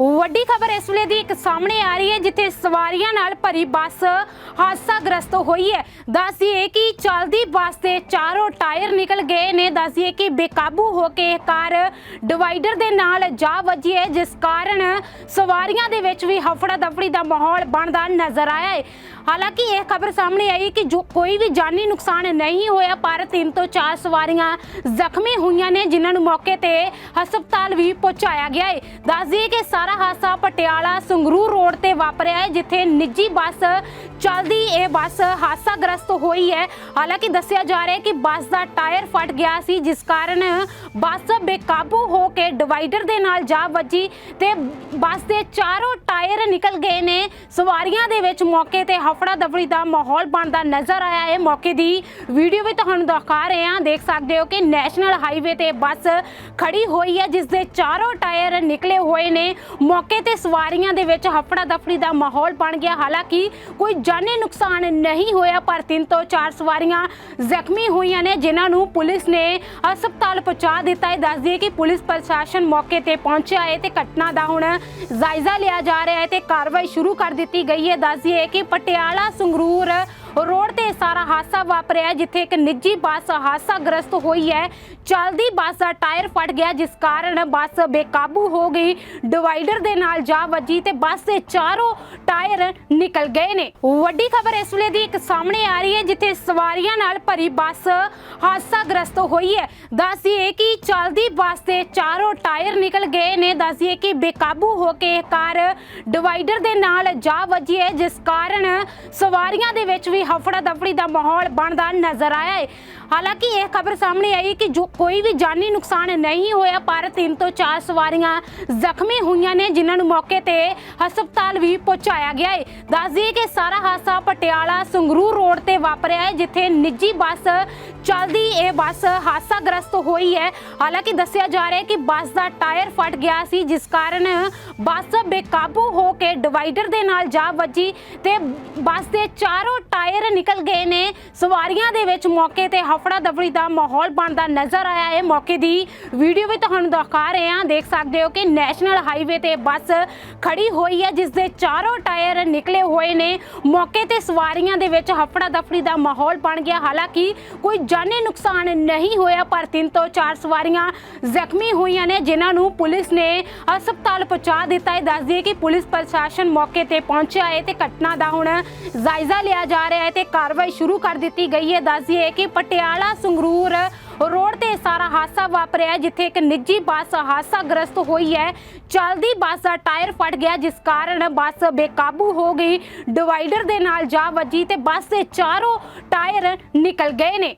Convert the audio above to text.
ਵੱਡੀ ਖਬਰ ਇਸ ਵੇਲੇ ਦੀ ਇੱਕ ਸਾਹਮਣੇ ਆ ਰਹੀ ਹੈ, ਜਿੱਥੇ ਸਵਾਰੀਆਂ ਨਾਲ ਭਰੀ ਬੱਸ ਹਾਦਸਾਗ੍ਰਸਤ ਹੋਈ ਹੈ। ਦੱਸਦੀਏ ਕਿ ਚੱਲਦੀ ਬੱਸ ਦੇ ਚਾਰੋਂ ਟਾਇਰ ਨਿਕਲ ਗਏ ਨੇ। ਦੱਸਦੀਏ ਕਿ ਬੇਕਾਬੂ ਹੋ ਕੇ ਕਾਰ ਡਿਵਾਈਡਰ ਦੇ ਨਾਲ ਜਾ ਵੱਜੀ ਹੈ, ਜਿਸ ਕਾਰਨ ਸਵਾਰੀਆਂ ਦੇ ਵਿੱਚ ਵੀ ਹਫੜਾ ਦਫੜੀ ਦਾ ਮਾਹੌਲ ਬਣਦਾ ਨਜ਼ਰ ਆਇਆ ਹੈ। ਹਾਲਾਂਕਿ ਇਹ ਖਬਰ ਸਾਹਮਣੇ ਆਈ ਕਿ ਜੋ ਕੋਈ ਵੀ ਜਾਨੀ ਨੁਕਸਾਨ ਨਹੀਂ ਹੋਇਆ, ਪਰ ਤਿੰਨ ਤੋਂ ਚਾਰ ਸਵਾਰੀਆਂ ਜ਼ਖਮੀ ਹੋਈਆਂ ਨੇ, ਜਿਨ੍ਹਾਂ ਨੂੰ ਮੌਕੇ ਤੇ ਹਸਪਤਾਲ ਵੀ ਪਹੁੰਚਾਇਆ ਗਿਆ ਹੈ। ਦੱਸ ਦਈਏ ਕਿ ਸਾਰਾ ਹਾਦਸਾ ਪਟਿਆਲਾ ਸੰਗਰੂਰ ਰੋਡ ਤੇ ਵਾਪਰਿਆ ਹੈ ਜਿੱਥੇ ਨਿੱਜੀ ਬੱਸ ਚੱਲਦੀ ਇਹ ਬੱਸ ਹਾਦਸਾਗ੍ਰਸਤ ਹੋਈ ਹੈ। ਹਾਲਾਂਕਿ ਦੱਸਿਆ ਜਾ ਰਿਹਾ ਹੈ ਕਿ ਬੱਸ ਦਾ ਟਾਇਰ ਫਟ ਗਿਆ ਸੀ, ਜਿਸ ਕਾਰਨ ਬੱਸ ਬੇਕਾਬੂ ਹੋ ਕੇ ਡਿਵਾਈਡਰ ਦੇ ਨਾਲ ਜਾ ਵੱਜੀ ਤੇ ਬੱਸ ਦੇ ਚਾਰੋਂ ਟਾਇਰ ਨਿਕਲ ਗਏ ਨੇ। ਸਵਾਰੀਆਂ ਦੇ ਵਿੱਚ ਮੌਕੇ ਤੇ ਹਫੜਾ ਦਫੜੀ ਦਾ ਮਾਹੌਲ ਬਣਦਾ ਨਜ਼ਰ ਆਇਆ ਹੈ। ਮੌਕੇ ਦੀ ਵੀਡੀਓ ਵੀ ਤੁਹਾਨੂੰ ਦਿਖਾ ਰਹੇ ਹਾਂ। ਦੇਖ ਸਕਦੇ ਹੋ ਕਿ ਨੈਸ਼ਨਲ ਹਾਈਵੇ ਤੇ ਬੱਸ ਖੜੀ ਹੋਈ ਹੈ, ਜਿਸ ਦੇ ਚਾਰੋਂ ਟਾਇਰ ਨਿਕਲੇ ਹੋਏ ਨੇ। ਮੌਕੇ ਤੇ ਸਵਾਰੀਆਂ ਦੇ ਵਿੱਚ ਹਫੜਾ ਦਫੜੀ ਦਾ ਮਾਹੌਲ ਬਣ ਗਿਆ। ਹਾਲਾਂਕਿ ਕੋਈ ਜਾਨੀ ਨੁਕਸਾਨ ਨਹੀਂ ਹੋਇਆ, ਪਰ ਤਿੰਨ ਤੋਂ ਚਾਰ ਸਵਾਰੀਆਂ ਜ਼ਖਮੀ ਹੋਈਆਂ ਨੇ, ਜਿਨ੍ਹਾਂ ਨੂੰ ਪੁਲਿਸ ਨੇ ਹਸਪਤਾਲ ਪਹੁੰਚਾ ਦਿੱਤਾ ਹੈ। ਦੱਸ ਦਈਏ ਕਿ ਪੁਲਿਸ ਪ੍ਰਸ਼ਾਸਨ ਮੌਕੇ ਤੇ ਪਹੁੰਚਿਆ ਹੈ ਤੇ ਘਟਨਾ ਦਾ ਹੁਣ ਜਾਇਜ਼ਾ ਲਿਆ ਜਾ ਰਿਹਾ ਹੈ ਤੇ ਕਾਰਵਾਈ ਸ਼ੁਰੂ ਕਰ ਦਿੱਤੀ ਗਈ ਹੈ। ਦੱਸ ਦਈਏ ਕਿ ਪਟਿਆਲਾ ਸੰਗਰੂਰ ਰੋਡ ਤੇ ਸਾਰਾ ਹਾਦਸਾ ਵਾਪਰਿਆ ਜਿੱਥੇ ਇੱਕ ਨਿੱਜੀ ਬੱਸ ਹਾਦਸਾਗ੍ਰਸਤ ਹੋਈ ਹੈ। ਚੱਲਦੀ ਬੱਸ ਦਾ ਟਾਇਰ ਫਟ ਗਿਆ, ਜਿਸ ਕਾਰਨ ਬੱਸ ਬੇਕਾਬੂ ਹੋ ਗਈ। ਡਿਵਾਈਡਰ ਦੇ ਨਾਲ ਜਾ ਵੱਜੀ ਤੇ ਬੱਸ ਦੇ ਚਾਰੋਂ ਟਾਇਰ ਨਿਕਲ ਗਏ ਨੇ। ਵੱਡੀ ਖਬਰ ਇਸ ਵੇਲੇ ਦੀ ਇੱਕ ਸਾਹਮਣੇ ਆ ਰਹੀ ਹੈ, ਜਿੱਥੇ ਸਵਾਰੀਆਂ ਨਾਲ ਭਰੀ ਬੱਸ ਹਾਦਸਾਗ੍ਰਸਤ ਹੋਈ ਹੈ। ਦੱਸਦੀਏ ਕਿ ਚੱਲਦੀ ਬੱਸ ਦੇ ਚਾਰੋਂ ਟਾਇਰ ਨਿਕਲ ਗਏ ਨੇ। ਦੱਸਦੀਏ ਕਿ ਬੇਕਾਬੂ ਹੋ ਕੇ ਕਾਰ ਡਿਵਾਈਡਰ ਦੇ ਨਾਲ ਜਾ ਵੱਜੀ ਹੈ, ਜਿਸ ਕਾਰਨ ਸਵਾਰੀਆਂ ਦੇ ਵਿੱਚ ਵੀ ਹਫੜਾ ਦਫੜੀ ਦਾ ਮਾਹੌਲ ਬਣਦਾ ਨਜ਼ਰ ਆਇਆ ਹੈ। ਹਾਲਾਂਕਿ ਇਹ ਖਬਰ ਸਾਹਮਣੇ ਆਈ ਕਿ ਜੋ ਕੋਈ ਵੀ ਜਾਨੀ ਨੁਕਸਾਨ ਨਹੀਂ ਹੋਇਆ, ਪਰ ਤਿੰਨ ਤੋਂ ਚਾਰ ਸਵਾਰੀਆਂ ਜ਼ਖਮੀ ਹੋਈਆਂ ਨੇ, ਜਿਨ੍ਹਾਂ ਨੂੰ ਮੌਕੇ ਤੇ ਹਸਪਤਾਲ ਵੀ ਪਹੁੰਚਾਇਆ ਗਿਆ ਹੈ। ਦੱਸ ਦਈਏ ਕਿ ਸਾਰਾ ਹਾਦਸਾ ਪਟਿਆਲਾ ਸੰਗਰੂਰ ਰੋਡ ਤੇ ਵਾਪਰਿਆ ਹੈ, ਜਿੱਥੇ ਨਿੱਜੀ ਬੱਸ ਚੱਲਦੀ ਇਹ ਬੱਸ ਹਾਦਸਾਗ੍ਰਸਤ ਹੋਈ ਹੈ। ਹਾਲਾਂਕਿ ਦੱਸਿਆ ਜਾ ਰਿਹਾ ਹੈ ਕਿ ਬੱਸ ਦਾ ਟਾਇਰ ਫਟ ਗਿਆ ਸੀ, ਜਿਸ ਕਾਰਨ ਬੱਸ ਬੇਕਾਬੂ ਹੋ ਕੇ ਡਿਵਾਈਡਰ ਦੇ ਨਾਲ ਜਾ ਵੱਜੀ ਤੇ ਬੱਸ ਦੇ ਚਾਰੋਂ ਟਾਇਰ ਨਿਕਲ ਗਏ ਨੇ। ਸਵਾਰੀਆਂ ਦੇ ਵਿੱਚ ਮੌਕੇ ਤੇ ਹਫੜਾ ਦਫੜੀ ਦਾ ਮਾਹੌਲ ਬਣਦਾ ਨਜ਼ਰ ਆਇਆ ਹੈ। ਮੌਕੇ ਦੀ ਵੀਡੀਓ ਵੀ ਤੁਹਾਨੂੰ ਦਿਖਾ ਰਹੇ ਹਾਂ। ਦੇਖ ਸਕਦੇ ਹੋ ਕਿ ਨੈਸ਼ਨਲ ਹਾਈਵੇ ਤੇ ਬੱਸ ਖੜੀ ਹੋਈ ਹੈ, ਜਿਸ ਦੇ ਚਾਰੋਂ ਟਾਇਰ ਨਿਕਲੇ ਹੋਏ ਨੇ। ਮੌਕੇ ਤੇ ਸਵਾਰੀਆਂ ਦੇ ਵਿੱਚ ਹਫੜਾ ਦਫੜੀ ਦਾ ਮਾਹੌਲ ਬਣ ਗਿਆ। ਹਾਲਾਂਕਿ ਕੋਈ ਜਾਨੀ ਨੁਕਸਾਨ ਨਹੀਂ ਹੋਇਆ, ਪਰ ਤਿੰਨ ਤੋਂ ਚਾਰ ਸਵਾਰੀਆਂ ਜ਼ਖਮੀ ਹੋਈਆਂ ਨੇ, ਜਿਨ੍ਹਾਂ ਨੂੰ ਪੁਲਿਸ ਨੇ ਹਸਪਤਾਲ ਪਹੁੰਚਾ ਦਿੱਤਾ ਹੈ। ਦੱਸ ਦਈਏ ਕਿ ਪੁਲਿਸ ਪ੍ਰਸ਼ਾਸਨ ਮੌਕੇ ਤੇ ਪਹੁੰਚਿਆ ਹੈ ਤੇ ਘਟਨਾ ਦਾ ਹੁਣ ਜਾਇਜ਼ਾ ਲਿਆ ਜਾ ਰਿਹਾ ਹੈ ਤੇ ਕਾਰਵਾਈ ਸ਼ੁਰੂ ਕਰ ਦਿੱਤੀ ਗਈ ਹੈ। ਦੱਸ ਦਈਏ ਕਿ ਪਟਿਆਲਾ ਸੰਗਰੂਰ ਰੋਡ ਤੇ ਸਾਰਾ ਹਾਦਸਾ ਵਾਪਰਿਆ ਜਿੱਥੇ ਇੱਕ ਨਿੱਜੀ ਬੱਸ ਹਾਦਸਾਗ੍ਰਸਤ ਹੋਈ ਹੈ। ਚੱਲਦੀ ਬੱਸ ਦਾ ਟਾਇਰ ਫਟ ਗਿਆ, ਜਿਸ ਕਾਰਨ ਬੱਸ ਬੇਕਾਬੂ ਹੋ ਗਈ। ਡਿਵਾਈਡਰ ਦੇ ਨਾਲ ਜਾ ਵੱਜੀ ਤੇ ਬੱਸ ਦੇ ਚਾਰੋਂ ਟਾਇਰ ਨਿਕਲ ਗਏ ਨੇ।